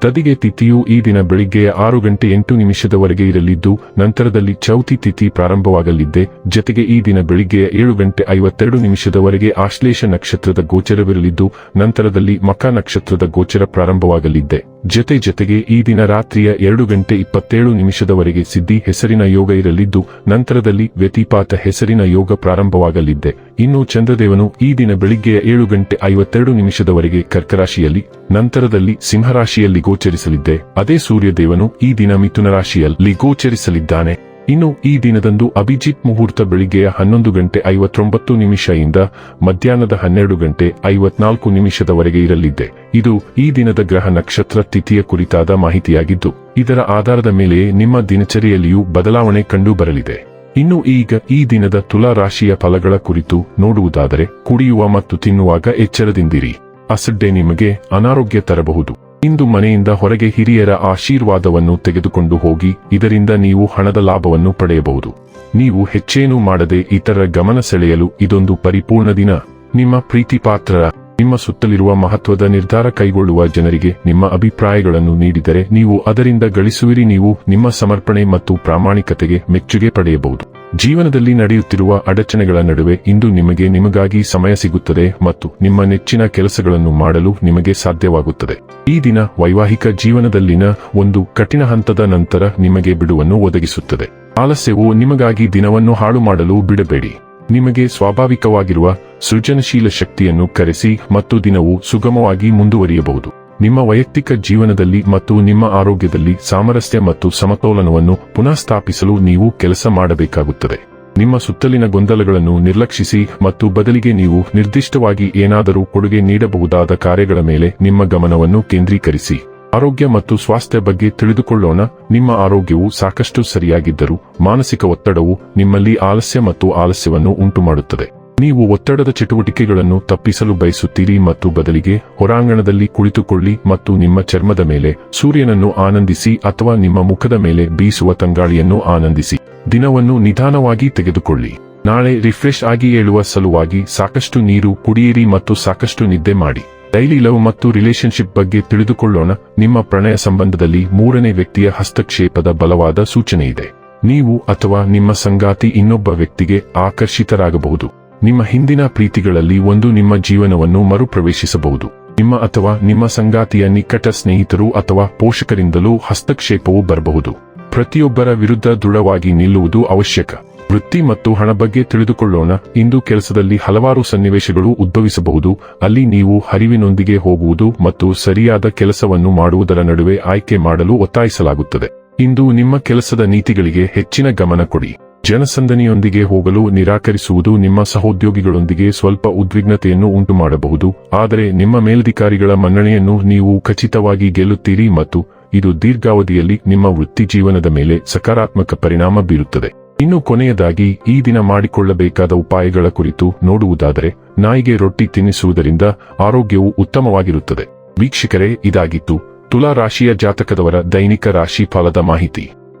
ತದಿಗೆ ತಿಥಿಯು ಈ ದಿನ ಬೆಳಿಗ್ಗೆಯ ಆರು ಗಂಟೆ ಎಂಟು ನಿಮಿಷದವರೆಗೆ ಇರಲಿದ್ದು, ನಂತರದಲ್ಲಿ ಚೌತಿ ತಿಥಿ ಪ್ರಾರಂಭವಾಗಲಿದ್ದೆ. ಜತೆಗೆ ಈ ದಿನ ಬೆಳಿಗ್ಗೆಯ ಏಳು ಗಂಟೆ ಐವತ್ತೆರಡು ನಿಮಿಷದವರೆಗೆ ಆಶ್ಲೇಷ ನಕ್ಷತ್ರದ ಗೋಚರವಿರಲಿದ್ದು, ನಂತರದಲ್ಲಿ ಮಕ ನಕ್ಷತ್ರದ ಗೋಚರ ಪ್ರಾರಂಭವಾಗಲಿದ್ದೆ. ಜತೆ ಜತೆಗೆ ಈ ದಿನ ರಾತ್ರಿಯ ಎರಡು ಗಂಟೆ ಇಪ್ಪತ್ತೇಳು ನಿಮಿಷದವರೆಗೆ ಸಿದ್ಧಿ ಹೆಸರಿನ ಯೋಗ ಇರಲಿದ್ದು, ನಂತರದಲ್ಲಿ ವ್ಯತಿಪಾತ ಹೆಸರಿನ ಯೋಗ ಪ್ರಾರಂಭವಾಗಲಿದ್ದೆ. ಇನ್ನು ಚಂದ್ರದೇವನು ಈ ದಿನ ಬೆಳಿಗ್ಗೆಯ ಏಳು ಗಂಟೆ ಐವತ್ತೆರಡು ನಿಮಿಷದವರೆಗೆ ಕರ್ಕರಾಶಿಯಲ್ಲಿ, ನಂತರದಲ್ಲಿ ಸಿಂಹರಾಶಿಯಲ್ಲಿ ಗೋಚರಿಸಲಿದ್ದೆ. ಅದೇ ಸೂರ್ಯದೇವನು ಈ ದಿನ ಮಿಥುನ ರಾಶಿಯಲ್ಲಿ ಗೋಚರಿಸಲಿದ್ದಾನೆ. ಇನ್ನು ಈ ದಿನದಂದು ಅಭಿಜಿತ್ ಮುಹೂರ್ತ ಬೆಳಿಗ್ಗೆಯ ಹನ್ನೊಂದು ಗಂಟೆ ಐವತ್ತೊಂಬತ್ತು ನಿಮಿಷದಿಂದ ಮಧ್ಯಾಹ್ನದ ಹನ್ನೆರಡು ಗಂಟೆ ಐವತ್ನಾಲ್ಕು ನಿಮಿಷದವರೆಗೆ ಇರಲಿದೆ. ಇದು ಈ ದಿನದ ಗ್ರಹ ನಕ್ಷತ್ರ ತಿಥಿಯ ಕುರಿತಾದ ಮಾಹಿತಿಯಾಗಿದ್ದು, ಇದರ ಆಧಾರದ ಮೇಲೆ ನಿಮ್ಮ ದಿನಚರಿಯಲ್ಲಿಯೂ ಬದಲಾವಣೆ ಕಂಡು ಬರಲಿದೆ ಇನ್ನು ಈಗ ಈ ದಿನದ ತುಲಾ ರಾಶಿಯ ಫಲಗಳ ಕುರಿತು ನೋಡುವುದಾದರೆ, ಕುಡಿಯುವ ಮತ್ತು ತಿನ್ನುವಾಗ ಎಚ್ಚರದಿಂದಿರಿ. ಅಸಡ್ಡೆ ನಿಮಗೆ ಅನಾರೋಗ್ಯ ತರಬಹುದು. ಇಂದು ಮನೆಯಿಂದ ಹೊರಗೆ ಹಿರಿಯರ ಆಶೀರ್ವಾದವನ್ನು ತೆಗೆದುಕೊಂಡು ಹೋಗಿ, ಇದರಿಂದ ನೀವು ಹಣದ ಲಾಭವನ್ನು ಪಡೆಯಬಹುದು. ನೀವು ಹೆಚ್ಚೇನೂ ಮಾಡದೆ ಇತರ ಗಮನ ಸೆಳೆಯಲು ಇದೊಂದು ಪರಿಪೂರ್ಣ ದಿನ. ನಿಮ್ಮ ಪ್ರೀತಿಪಾತ್ರರ ನಿಮ್ಮ ಸುತ್ತಲಿರುವ ಮಹತ್ವದ ನಿರ್ಧಾರ ಕೈಗೊಳ್ಳುವ ಜನರಿಗೆ ನಿಮ್ಮ ಅಭಿಪ್ರಾಯಗಳನ್ನು ನೀಡಿದರೆ ನೀವು ಅದರಿಂದ ಗಳಿಸುವಿರಿ, ನೀವು ನಿಮ್ಮ ಸಮರ್ಪಣೆ ಮತ್ತು ಪ್ರಾಮಾಣಿಕತೆಗೆ ಮೆಚ್ಚುಗೆ ಪಡೆಯಬಹುದು. ಜೀವನದಲ್ಲಿ ನಡೆಯುತ್ತಿರುವ ಅಡಚಣೆಗಳ ನಡುವೆ ಇಂದು ನಿಮಗೆ ನಿಮಗಾಗಿ ಸಮಯ ಸಿಗುತ್ತದೆ ಮತ್ತು ನಿಮ್ಮ ನೆಚ್ಚಿನ ಕೆಲಸಗಳನ್ನು ಮಾಡಲು ನಿಮಗೆ ಸಾಧ್ಯವಾಗುತ್ತದೆ. ಈ ದಿನ ವೈವಾಹಿಕ ಜೀವನದಲ್ಲಿನ ಒಂದು ಕಠಿಣ ಹಂತದ ನಂತರ ನಿಮಗೆ ಬಿಡುವನ್ನು ಒದಗಿಸುತ್ತದೆ. ಆಲಸ್ಯವು ನಿಮಗಾಗಿ ದಿನವನ್ನು ಹಾಳು ಮಾಡಲು ಬಿಡಬೇಡಿ. ನಿಮಗೆ ಸ್ವಾಭಾವಿಕವಾಗಿರುವ ಸೃಜನಶೀಲ ಶಕ್ತಿಯನ್ನು ಕರೆಸಿ ಮತ್ತು ದಿನವು ಸುಗಮವಾಗಿ ಮುಂದುವರಿಯಬಹುದು. ನಿಮ್ಮ ವೈಯಕ್ತಿಕ ಜೀವನದಲ್ಲಿ ಮತ್ತು ನಿಮ್ಮ ಆರೋಗ್ಯದಲ್ಲಿ ಸಾಮರಸ್ಯ ಮತ್ತು ಸಮತೋಲನವನ್ನು ಪುನಃ ಸ್ಥಾಪಿಸಲು ನೀವು ಕೆಲಸ ಮಾಡಬೇಕಾಗುತ್ತದೆ. ನಿಮ್ಮ ಸುತ್ತಲಿನ ಗೊಂದಲಗಳನ್ನು ನಿರ್ಲಕ್ಷಿಸಿ ಮತ್ತು ಬದಲಿಗೆ ನೀವು ನಿರ್ದಿಷ್ಟವಾಗಿ ಏನಾದರೂ ಕೊಡುಗೆ ನೀಡಬಹುದಾದ ಕಾರ್ಯಗಳ ಮೇಲೆ ನಿಮ್ಮ ಗಮನವನ್ನು ಕೇಂದ್ರೀಕರಿಸಿ. ಆರೋಗ್ಯ ಮತ್ತು ಸ್ವಾಸ್ಥ್ಯ ಬಗ್ಗೆ ತಿಳಿದುಕೊಳ್ಳೋಣ. ನಿಮ್ಮ ಆರೋಗ್ಯವು ಸಾಕಷ್ಟು ಸರಿಯಾಗಿದ್ದರೂ ಮಾನಸಿಕ ಒತ್ತಡವು ನಿಮ್ಮಲ್ಲಿ ಆಲಸ್ಯ ಮತ್ತು ಆಲಸ್ಯವನ್ನು ಉಂಟುಮಾಡುತ್ತದೆ. ನೀವು ಒತ್ತಡದ ಚಟುವಟಿಕೆಗಳನ್ನು ತಪ್ಪಿಸಲು ಬಯಸುತ್ತೀರಿ ಮತ್ತು ಬದಲಿಗೆ ಹೊರಾಂಗಣದಲ್ಲಿ ಕುಳಿತುಕೊಳ್ಳಿ ಮತ್ತು ನಿಮ್ಮ ಚರ್ಮದ ಮೇಲೆ ಸೂರ್ಯನನ್ನು ಆನಂದಿಸಿ ಅಥವಾ ನಿಮ್ಮ ಮುಖದ ಮೇಲೆ ಬೀಸುವ ತಂಗಾಳಿಯನ್ನು ಆನಂದಿಸಿ. ದಿನವನ್ನು ನಿಧಾನವಾಗಿ ತೆಗೆದುಕೊಳ್ಳಿ. ನಾಳೆ ರಿಫ್ರೆಶ್ ಆಗಿ ಏಳುವ ಸಲುವಾಗಿ ಸಾಕಷ್ಟು ನೀರು ಕುಡಿಯಿರಿ ಮತ್ತು ಸಾಕಷ್ಟು ನಿದ್ದೆ ಮಾಡಿ. ಡೈಲಿ ಲವ್ ಮತ್ತು ರಿಲೇಶನ್ಶಿಪ್ ಬಗ್ಗೆ ತಿಳಿದುಕೊಳ್ಳೋಣ. ನಿಮ್ಮ ಪ್ರಣಯ ಸಂಬಂಧದಲ್ಲಿ ಮೂರನೇ ವ್ಯಕ್ತಿಯ ಹಸ್ತಕ್ಷೇಪದ ಬಲವಾದ ಸೂಚನೆಯಿದೆ. ನೀವು ಅಥವಾ ನಿಮ್ಮ ಸಂಗಾತಿ ಇನ್ನೊಬ್ಬ ವ್ಯಕ್ತಿಗೆ ಆಕರ್ಷಿತರಾಗಬಹುದು. ನಿಮ್ಮ ಹಿಂದಿನ ಪ್ರೀತಿಗಳಲ್ಲಿ ಒಂದು ನಿಮ್ಮ ಜೀವನವನ್ನು ಮರುಪ್ರವೇಶಿಸಬಹುದು. ನಿಮ್ಮ ಅಥವಾ ನಿಮ್ಮ ಸಂಗಾತಿಯ ನಿಕಟ ಸ್ನೇಹಿತರು ಅಥವಾ ಪೋಷಕರಿಂದಲೂ ಹಸ್ತಕ್ಷೇಪವು ಬರಬಹುದು. ಪ್ರತಿಯೊಬ್ಬರ ವಿರುದ್ಧ ದೃಢವಾಗಿ ನಿಲ್ಲುವುದು ಅವಶ್ಯಕ. ವೃತ್ತಿ ಮತ್ತು ಹಣ ಬಗ್ಗೆ ತಿಳಿದುಕೊಳ್ಳೋಣ. ಇಂದು ಕೆಲಸದಲ್ಲಿ ಹಲವಾರು ಸನ್ನಿವೇಶಗಳು ಉದ್ಭವಿಸಬಹುದು. ಅಲ್ಲಿ ನೀವು ಹರಿವಿನೊಂದಿಗೆ ಹೋಗುವುದು ಮತ್ತು ಸರಿಯಾದ ಕೆಲಸವನ್ನು ಮಾಡುವುದರ ನಡುವೆ ಆಯ್ಕೆ ಮಾಡಲು ಒತ್ತಾಯಿಸಲಾಗುತ್ತದೆ. ಇಂದು ನಿಮ್ಮ ಕೆಲಸದ ನೀತಿಗಳಿಗೆ ಹೆಚ್ಚಿನ ಗಮನ ಕೊಡಿ. ಜನಸಂದಣಿಯೊಂದಿಗೆ ಹೋಗಲು ನಿರಾಕರಿಸುವುದು ನಿಮ್ಮ ಸಹೋದ್ಯೋಗಿಗಳೊಂದಿಗೆ ಸ್ವಲ್ಪ ಉದ್ವಿಗ್ನತೆಯನ್ನು ಉಂಟುಮಾಡಬಹುದು, ಆದರೆ ನಿಮ್ಮ ಮೇಲಧಿಕಾರಿಗಳ ಮನ್ನಣೆಯನ್ನು ನೀವು ಖಚಿತವಾಗಿ ಗೆಲ್ಲುತ್ತೀರಿ ಮತ್ತು ಇದು ದೀರ್ಘಾವಧಿಯಲ್ಲಿ ನಿಮ್ಮ ವೃತ್ತಿ ಜೀವನದ ಮೇಲೆ ಸಕಾರಾತ್ಮಕ ಪರಿಣಾಮ ಬೀರುತ್ತದೆ. ಇನ್ನು ಕೊನೆಯದಾಗಿ, ಈ ದಿನ ಮಾಡಿಕೊಳ್ಳಬೇಕಾದ ಉಪಾಯಗಳ ಕುರಿತು ನೋಡುವುದಾದರೆ, ನಾಯಿಗೆ ರೊಟ್ಟಿ ತಿನ್ನಿಸುವುದರಿಂದ ಆರೋಗ್ಯವು ಉತ್ತಮವಾಗಿರುತ್ತದೆ. ವೀಕ್ಷಕರೇ, ಇದಾಗಿತ್ತು ತುಲಾ ರಾಶಿಯ ಜಾತಕದವರ ದೈನಿಕ ರಾಶಿ ಫಲದ ಮಾಹಿತಿ.